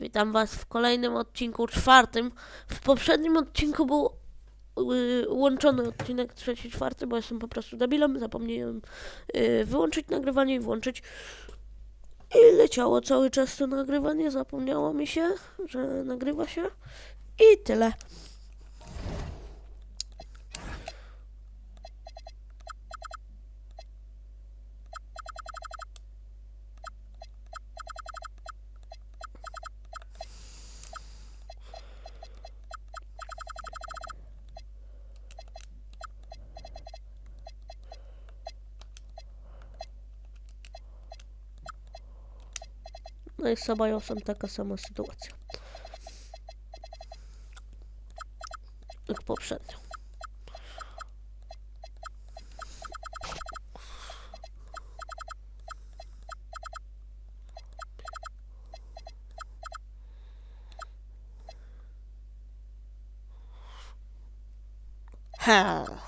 Witam Was w kolejnym odcinku czwartym. W poprzednim odcinku był yy, łączony odcinek trzeci, czwarty, bo jestem po prostu debilem. Zapomniałem yy, wyłączyć nagrywanie i włączyć. I leciało cały czas to nagrywanie. Zapomniało mi się, że nagrywa się. I tyle. I z Sabajosem taka sama sytuacja. Jak poprzednio. Ha.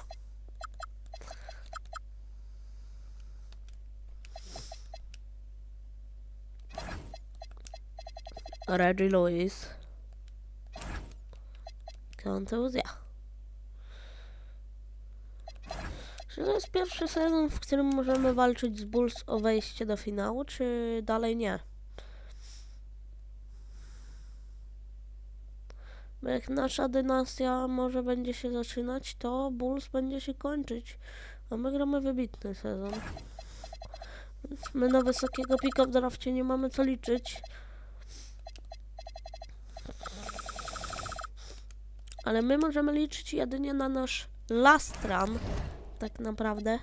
Reggie Lewis. Kontuzja. Czy to jest pierwszy sezon, w którym możemy walczyć z Bulls o wejście do finału, czy dalej nie? Bo jak nasza dynastia może będzie się zaczynać, to Bulls będzie się kończyć. A my gramy wybitny sezon. My na wysokiego pika w drafcie nie mamy co liczyć. Ale my możemy liczyć jedynie na nasz last run, tak naprawdę.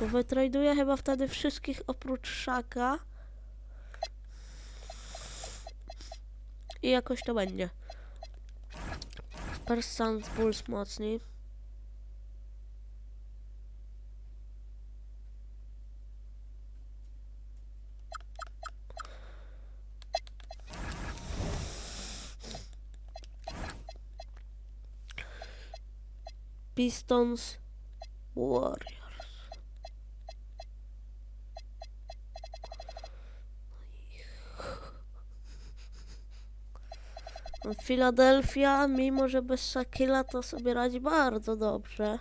Bo wytraduję chyba wtedy wszystkich oprócz Szaka. I jakoś to będzie. Spurs Suns Bulls mocniej. Pistons Warriors. Filadelfia, mimo że bez Shakila, to sobie radzi bardzo dobrze.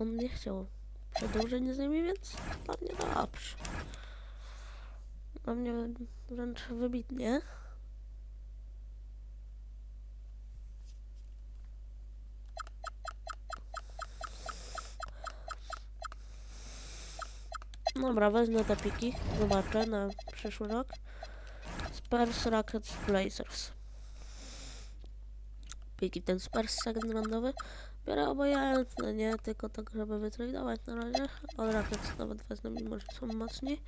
On nie chciał przedłużenia z nimi, więc pewnie dobrze. Dla mnie wręcz wybitnie. Dobra, wezmę te piki. Zobaczę na przyszły rok. Spurs, Rockets, Blazers. Piki ten Spurs second roundowy. Biorę obojętne, nie? Tylko tak, żeby wytradować na razie. Od Rockets nawet wezmę, mimo że są mocni.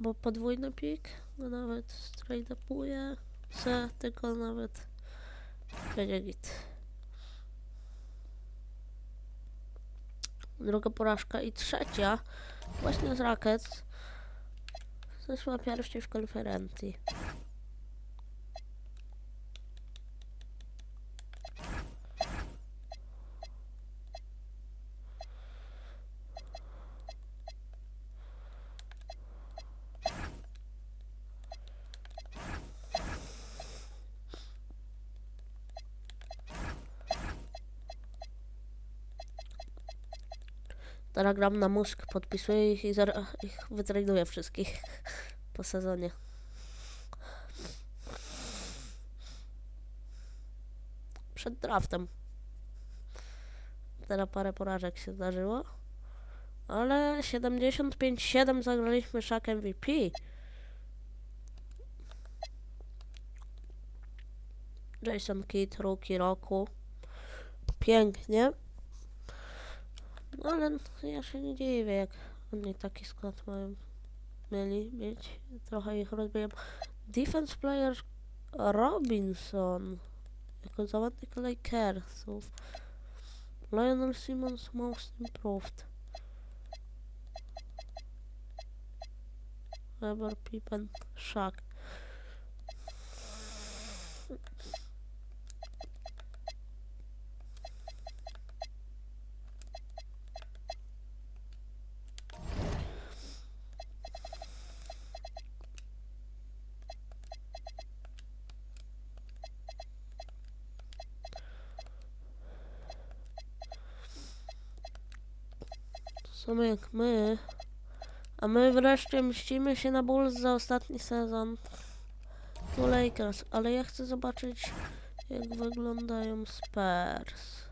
Bo podwójny pik. No nawet strajdapuję. Se, tylko nawet będzie git. Druga porażka i trzecia właśnie z Rockets zeszła pierwszy w konferencji. Teraz gram na mózg, podpisuję ich i ich wytraduję wszystkich po sezonie. Przed draftem. Teraz parę porażek się zdarzyło. Ale 75-7 zagraliśmy Shaq MVP. Jason Kidd, rookie roku. Pięknie. No ale ja się nie dziwię, jak oni taki skład mają, mieli mieć. Trochę ich rozbijam. Defense player Robinson jako zawodnik Lakersów. Lionel Simmons most improved. Weber, Pippen, Shaq. Sumie jak my. A my wreszcie mścimy się na Bulls za ostatni sezon. Tu Lakers, ale ja chcę zobaczyć jak wyglądają Spurs.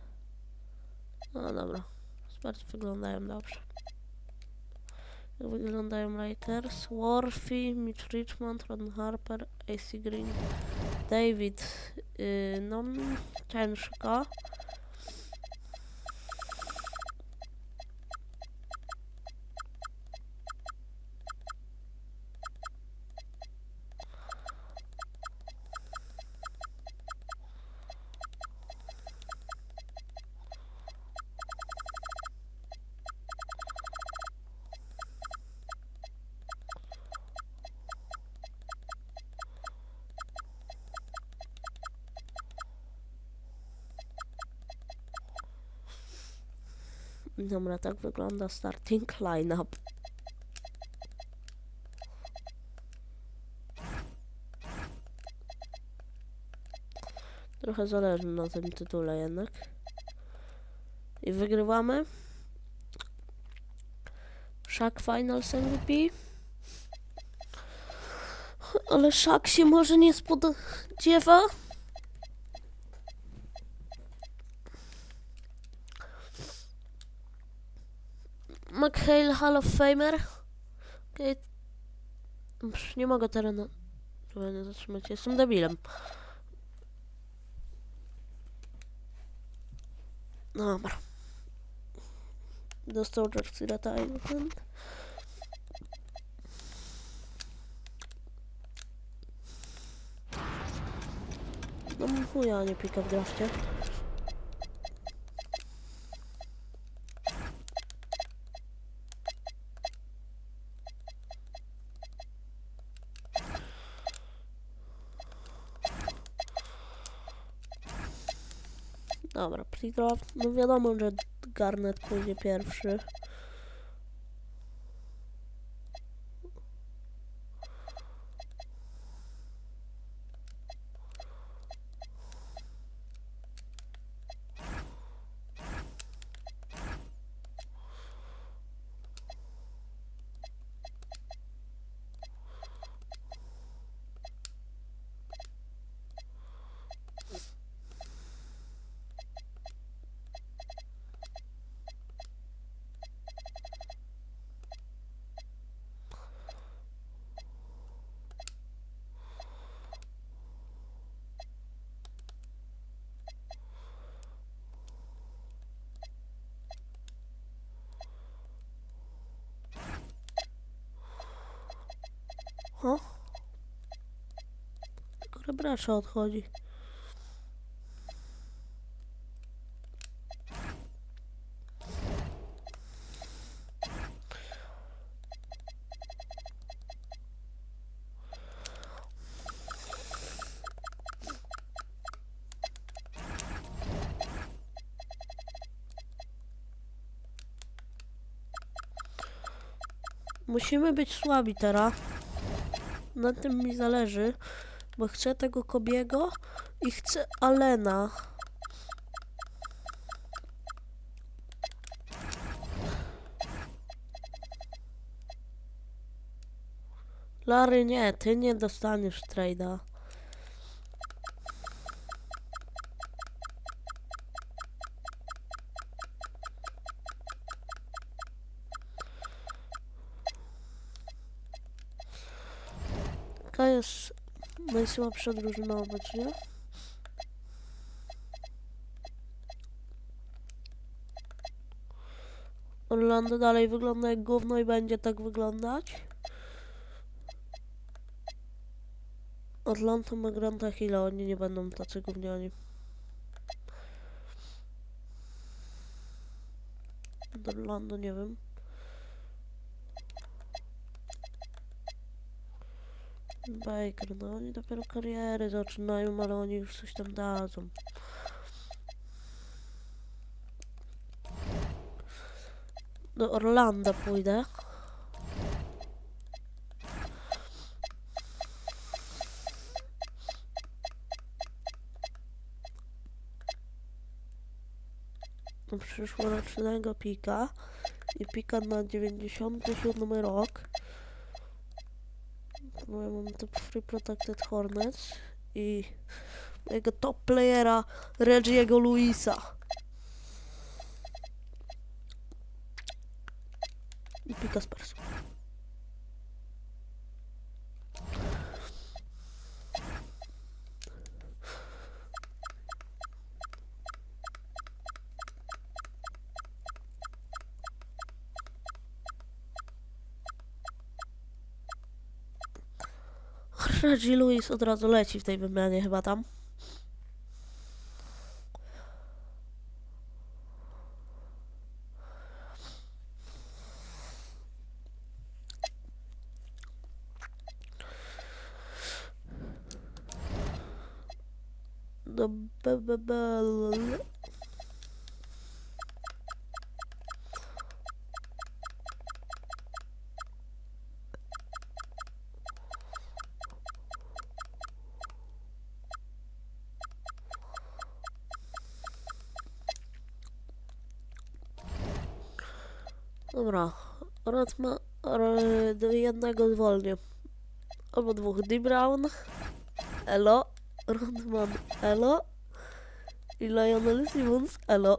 No dobra, Spurs wyglądają dobrze. Jak wyglądają Lakers? Worthy, Mitch Richmond, Ron Harper, AC Green, David, yy, no ciężko. Dobra, tak wygląda starting lineup. Trochę zależy na tym tytule jednak. I wygrywamy. Shaq Finals MVP. Ale Shaq się może nie spodziewa. McHale Hall of Famer. Okej. Psz, Nie mogę teraz na... Chyba nie zatrzymać. Jestem debilem. Dobra. Dostał jersey retirement. No chuja nie pika w drafcie. Dobra, pre-draft. No wiadomo, że Garnet pójdzie pierwszy. O? Rebrasza odchodzi. Musimy być słabi teraz. Na tym mi zależy, bo chcę tego Kobiego i chcę Alena. Lary, nie, ty nie dostaniesz trade'a. Jaka jest najsłabsza drużyna obecnie? Orlando dalej wygląda jak gówno i będzie tak wyglądać. Atlanta ma Granta Hilla, oni nie będą tacy gówniani. Orlando nie wiem. Baker, no oni dopiero karierę zaczynają, ale oni już coś tam dadzą. Do Orlando pójdę. Do przyszłorocznego pika i pika na 97 rok. No ja mam top Free Protected Hornets i mojego top playera Reggie'ego Luisa. I pika Spurs. Reggie Lewis od razu leci w tej wymianie chyba tam. Do be, be, be, l- Dobra, Do jednego zwolnię. Albo dwóch. D. Brown, Elo, Rodman, Elo i Lionel Simmons, Elo.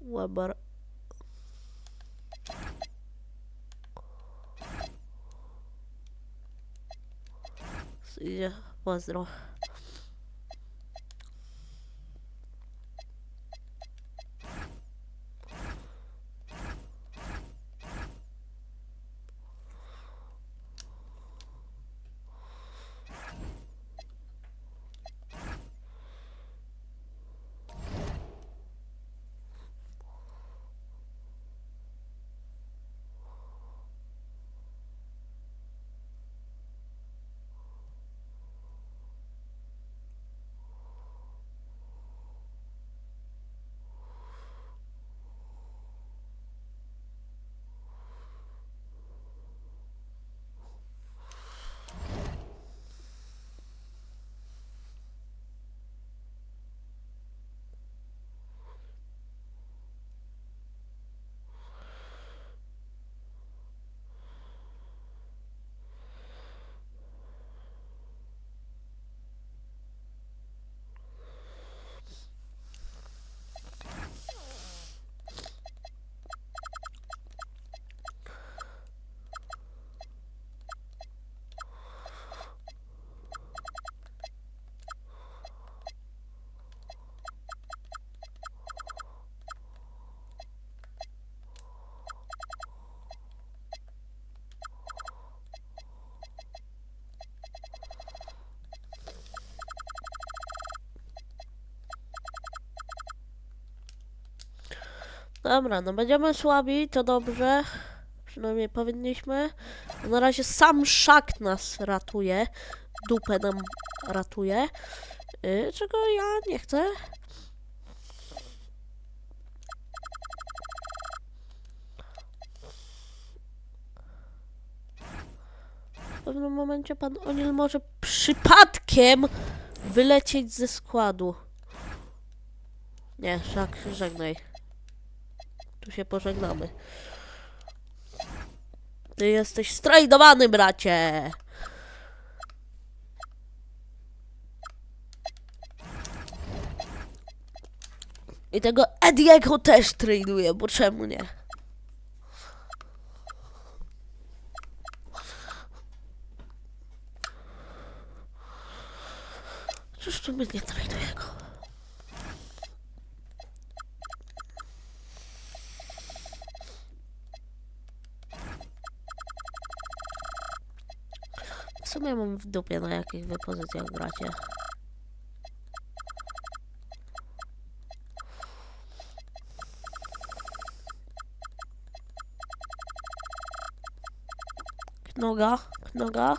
Weber. 就是包子咯。Dobra, no będziemy słabi, to dobrze. Przynajmniej powinniśmy. Na razie sam szak nas ratuje. Dupę nam ratuje. Yy, czego ja nie chcę. W pewnym momencie pan Onil może przypadkiem wylecieć ze składu. Nie, szak, żegnaj. Tu się pożegnamy. Ty jesteś strajdowany, bracie! I tego Ediego też traduję, bo czemu nie? Czyż tu mnie nie sumie mam w dupie na jakich wy pozycjach gracie. Knoga, knoga.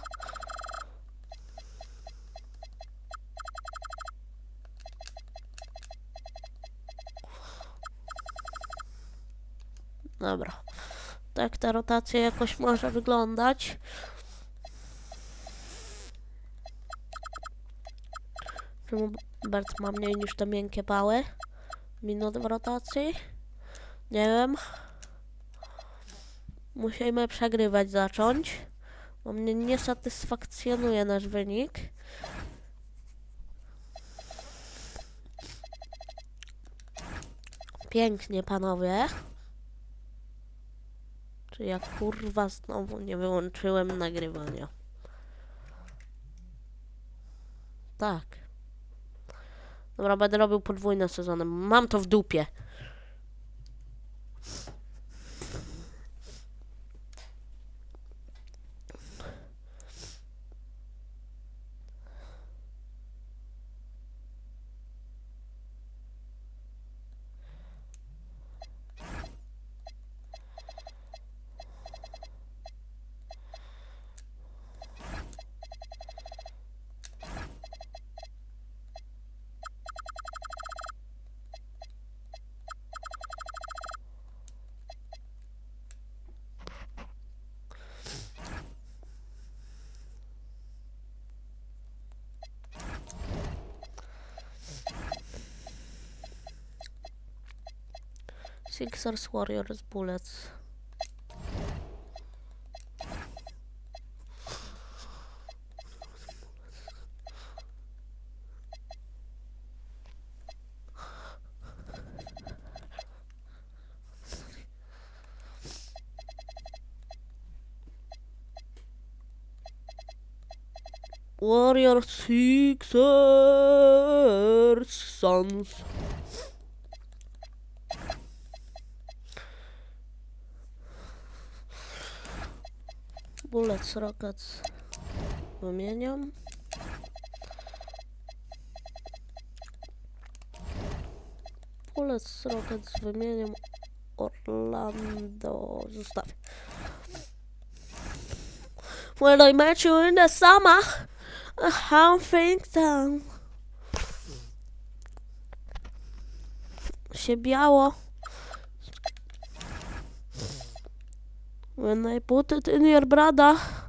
Dobra. Tak ta rotacja jakoś może wyglądać. Czemu Bert ma mniej niż te miękkie pały? Minut w rotacji? Nie wiem. Musimy przegrywać zacząć. Bo mnie nie satysfakcjonuje nasz wynik. Pięknie, panowie. Czy ja kurwa znowu nie wyłączyłem nagrywania? Tak. Dobra, będę robił podwójne sezony. Mam to w dupie. Sixers Warriors Bullets. Warriors Sixers Suns. Bullets Rockets wymieniam. Bullets Rockets wymieniam. Orlando zostawię. When I met you in the summer, I think down. Się biało. When I put it in your brada.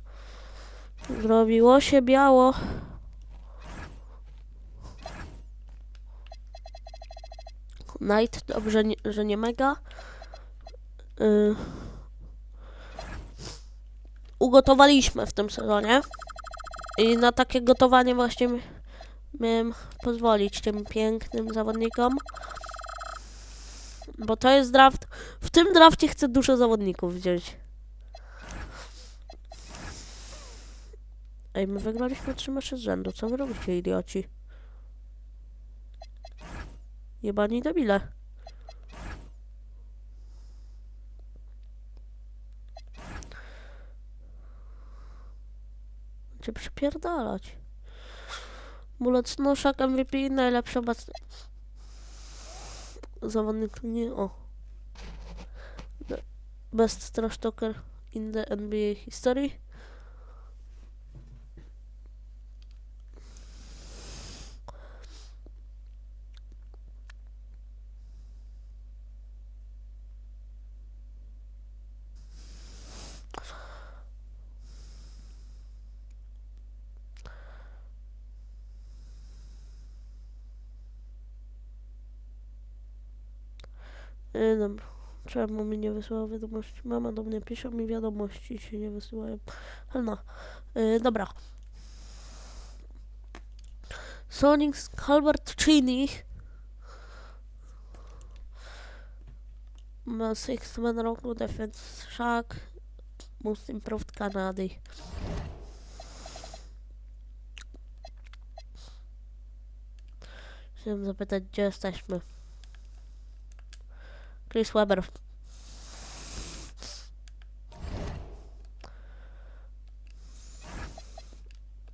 Zrobiło się biało. Night, dobrze, nie, że nie mega. Y, ugotowaliśmy w tym sezonie. I na takie gotowanie właśnie mi- miałem pozwolić tym pięknym zawodnikom. Bo to jest draft. W tym drafcie chcę dużo zawodników wziąć. Ej, my wygraliśmy trzy mecze z rzędu. Co wy robicie, idioci? Jebani debile. Cię przypierdalać. Bullet Noszak MVP najlepszy obecny zawodnik nie o. Best trash talker in the NBA history. Yy, dobra. Czemu mi nie wysłała wiadomości? Mama do mnie pisze, mi wiadomości się nie wysyłają. Ale no. Yy, dobra. Sonic Albert Chini ma Sixth Man roku Defense Shack Most Improved Canady. Chciałem zapytać, gdzie jesteśmy. Chris Webber.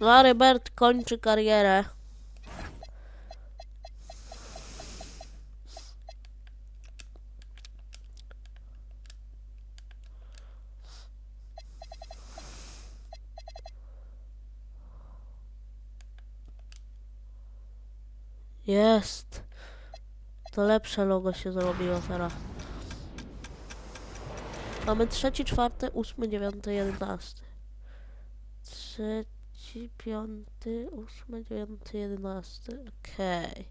Larry Bird kończy karierę. Jest. To lepsze logo się zrobiło teraz. Mamy trzeci, czwarty, ósmy, dziewiąty, jedenasty. Trzeci, piąty, ósmy, dziewiąty, jedenasty. Okej.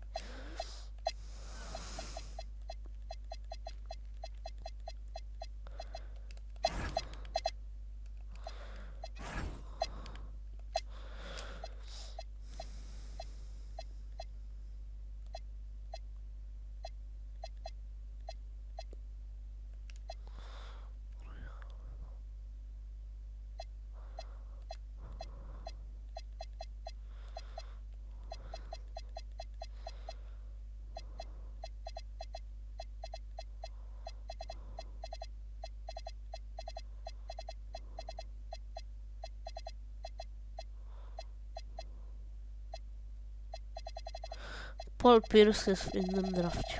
Paul Pierce jest w innym drafcie.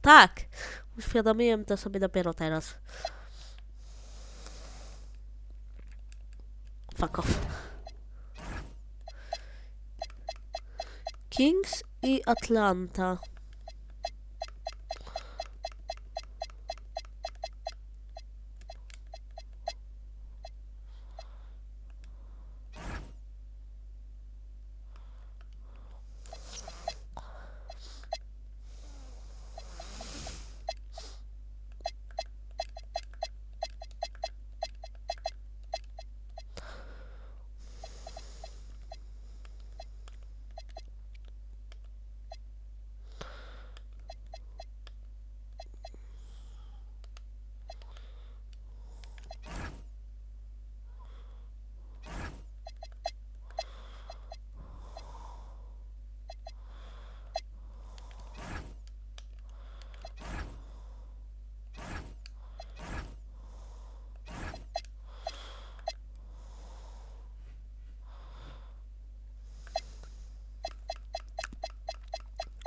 Tak! Uświadomiłem to sobie dopiero teraz. Fuck off. Kings i Atlanta.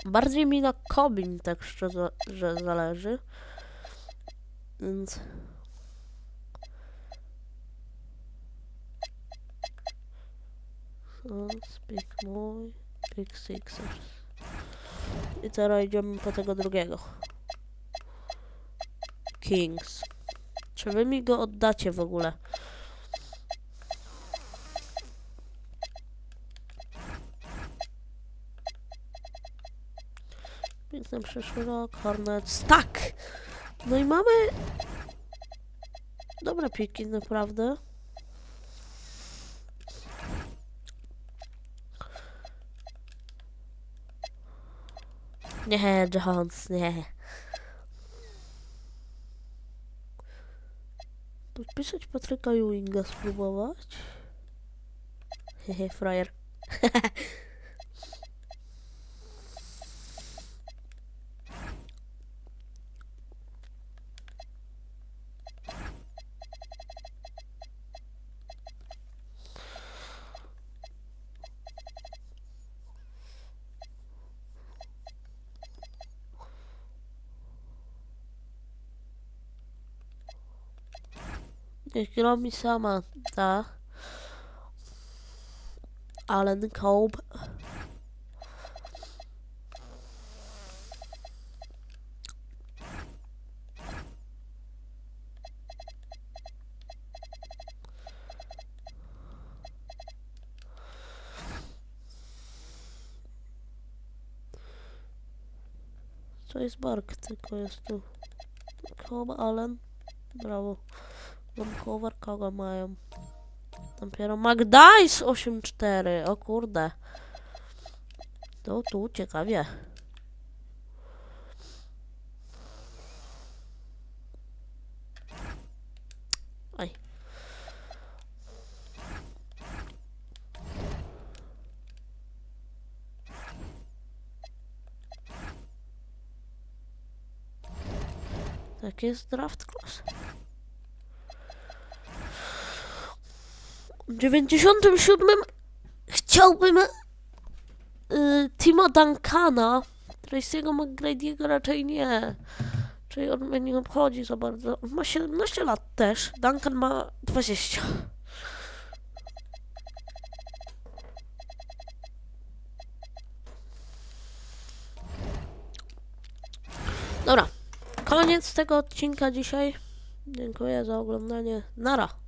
Bardziej mi na Kobim tak szczerze że zależy. Więc... Speak mój, Big Sixers. I teraz idziemy po tego drugiego. Kings. Czy wy mi go oddacie w ogóle? Więc na przyszły rok Hornets. Tak! No i mamy dobre piki, naprawdę. Nie, Jones, nie. Podpisać Patryka Ewinga spróbować? Hehe, frajer. Niech mi sama ta Alan Kolb. To jest Bark, tylko jest tu. Kolb, Allen. Brawo. Vancouver kogo mają? Dopiero McDice 8-4. O kurde. No tu ciekawie. Oj. Tak jest draft class. 97 chciałbym y, Tima Duncana. Tracy'ego McGrady'ego raczej nie. Czyli on mnie nie obchodzi za bardzo. Ma 17 lat też. Duncan ma 20. Dobra. koniec tego odcinka dzisiaj. Dziękuję za oglądanie. Nara.